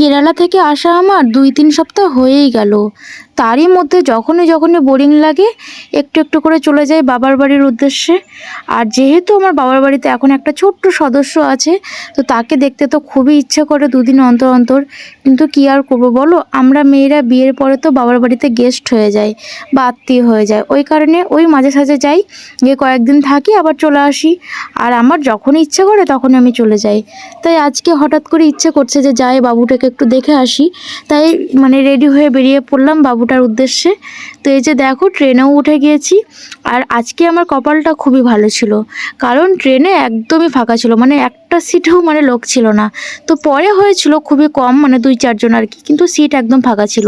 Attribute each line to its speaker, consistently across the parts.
Speaker 1: কেরালা থেকে আসা আমার দুই তিন সপ্তাহ হয়েই গেল। তারই মধ্যে যখনই যখনই বোরিং লাগে একটু একটু করে চলে যাই বাবার বাড়ির উদ্দেশ্যে। আর যেহেতু আমার বাবার বাড়িতে এখন একটা ছোট্ট সদস্য আছে, তো তাকে দেখতে তো খুবই ইচ্ছে করে দুদিন অন্তর অন্তর। কিন্তু কি আর করব বলো? আমরা মেয়েরা বিয়ের পরে তো বাবার বাড়িতে গেস্ট হয়ে যায় বা আত্মীয় হয়ে যায়। ওই কারণে ওই মাঝে সাঝে যাই, গিয়ে কয়েকদিন থাকি, আবার চলে আসি। আর আমার যখন ইচ্ছে করে তখন আমি চলে যাই। তাই আজকে হঠাৎ করে ইচ্ছে করছে যে যাই বাবুটাকে একটু দেখে আসি। তাই মানে রেডি হয়ে বেরিয়ে পড়লাম বাবুটার উদ্দেশ্যে। তো এই যে দেখো ট্রেনেও উঠে গিয়েছি আর আজকে আমার কপালটা খুবই ভালো ছিল। কারণ ট্রেনে একদমই ফাঁকা ছিল মানে একটা সিটেও মানে লোক ছিল না। তো পরে হয়েছিল খুবই কম মানে দুই চারজন আর কি, কিন্তু সিট একদম ফাঁকা ছিল।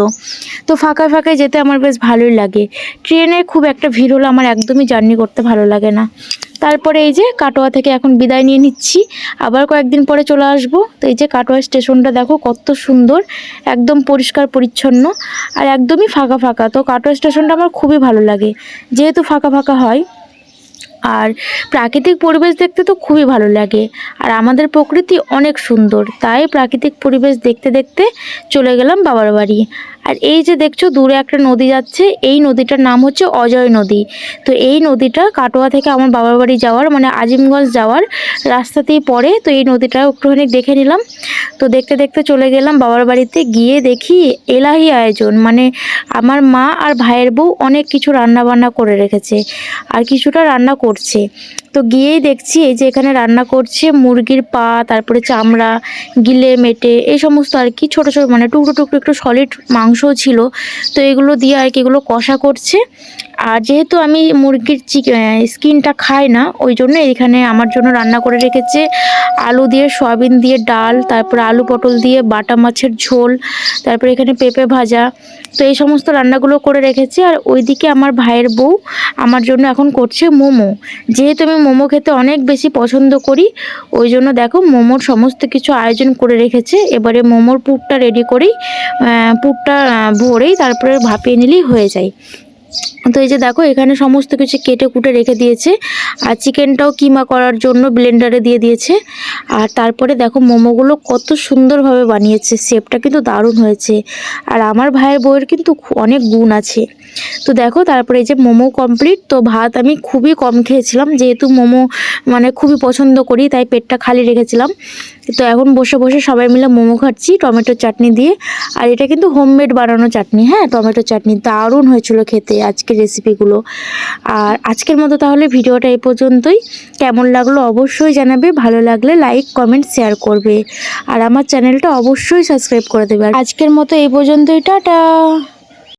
Speaker 1: তো ফাঁকা ফাঁকায় যেতে আমার বেশ ভালোই লাগে। ট্রেনে খুব একটা ভিড় হলো আমার একদমই জার্নি করতে ভালো লাগে না। তারপরে এই যে কাটোয়া থেকে এখন বিদায় নিয়ে নিচ্ছি। আবার কয়েকদিন পরে চলে আসব। তো এই যে কাটোয়া স্টেশনটা দেখো কত সুন্দর, একদম পরিষ্কার পরিচ্ছন্ন আর একদমই ফাঁকা ফাঁকা। তো কাটোয়া স্টেশনটা আমার খুবই ভালো লাগে। যেহেতু ফাঁকা ফাঁকা হয় আর প্রাকৃতিক পরিবেশ দেখতে তো খুবই ভালো লাগে। আর আমাদের প্রকৃতি অনেক সুন্দর, তাই প্রাকৃতিক পরিবেশ দেখতে দেখতে চলে গেলাম বাবার বাড়ি। আর এই যে দেখছ, দূরে একটা নদী যাচ্ছে, এই নদীটার নাম হচ্ছে অজয় নদী। তো এই নদীটা কাটোয়া থেকে আমার বাবার বাড়ি যাওয়ার মানে আজিমগঞ্জ যাওয়ার রাস্তাতেই পড়ে, তো এই নদীটা একটুখানি দেখে নিলাম। তো দেখতে দেখতে চলে গেলাম বাবার বাড়িতে, গিয়ে দেখি এলাহি আয়োজন মানে আমার মা আর ভাইয়ের বউ অনেক কিছু রান্না বান্না করে রেখেছে। আর কিছুটা রান্না করছে। তো গিয়েই দেখছি এই যে এখানে রান্না করছে মুরগির পা, তারপরে চামড়া, গিলে মেটে, এই সমস্ত আর কি ছোটো ছোটো মানে টুকরো টুকরো একটু সলিড মাংসও ছিল। তো এগুলো দিয়ে আর কি এগুলো কষা করছে। আর যেহেতু আমি মুরগির স্কিনটা খাই না, ওই জন্য এখানে আমার জন্য রান্না করে রেখেছে আলু দিয়ে সয়াবিন দিয়ে ডাল, তারপরে আলু পটল দিয়ে বাটা মাছের ঝোল, তারপরে এখানে পেঁপে ভাজা। তো এই সমস্ত রান্নাগুলো করে রেখেছে। আর ওইদিকে আমার ভাইয়ের বউ আমার জন্য এখন করছে মোমো। যেহেতু আমি মোমো খেতে অনেক বেশি পছন্দ করি। ওই জন্য দেখো মোমোর সমস্ত কিছু আয়োজন করে রেখেছে। এবারে মোমোর পুরটা রেডি করেই পুরটা ভরেই তারপরে ভাপিয়ে নিলেই হয়ে যায়। তো এই যে দেখো, এখানে সমস্ত কিছু কেটে কুটে রেখে দিয়েছে। আর চিকেনটাও কিমা করার জন্য ব্লেন্ডারে দিয়ে দিয়েছে। আর তারপরে দেখো, মোমোগুলো কত সুন্দরভাবে বানিয়েছে। শেপটা কিন্তু দারুণ হয়েছে। আর আমার ভাইয়ের বউয়ের কিন্তু অনেক গুণ আছে। তো দেখো, তারপরে এই যে মোমো কমপ্লিট তো ভাত আমি খুবই কম খেয়েছিলাম। যেহেতু মোমো মানে খুবই পছন্দ করি, তাই পেটটা খালি রেখেছিলাম। তো এখন বসে বসে সবাই মিলে মোমো খাচ্ছি, টমেটো চাটনি দিয়ে। আর এটা কিন্তু হোমমেড বানানো চাটনি হ্যাঁ টমেটো চাটনি। দারুণ হয়েছিল খেতে। আজকের রেসিপিগুলো আর আজকের মতো তাহলে ভিডিওটা এই পর্যন্তই। কেমন লাগল অবশ্যই জানাবে, ভালো লাগলে লাইক কমেন্ট শেয়ার করবে। আর আমার চ্যানেলটা অবশ্যই সাবস্ক্রাইব করে দেবে। আজকের মতো এই পর্যন্তই, টাটা!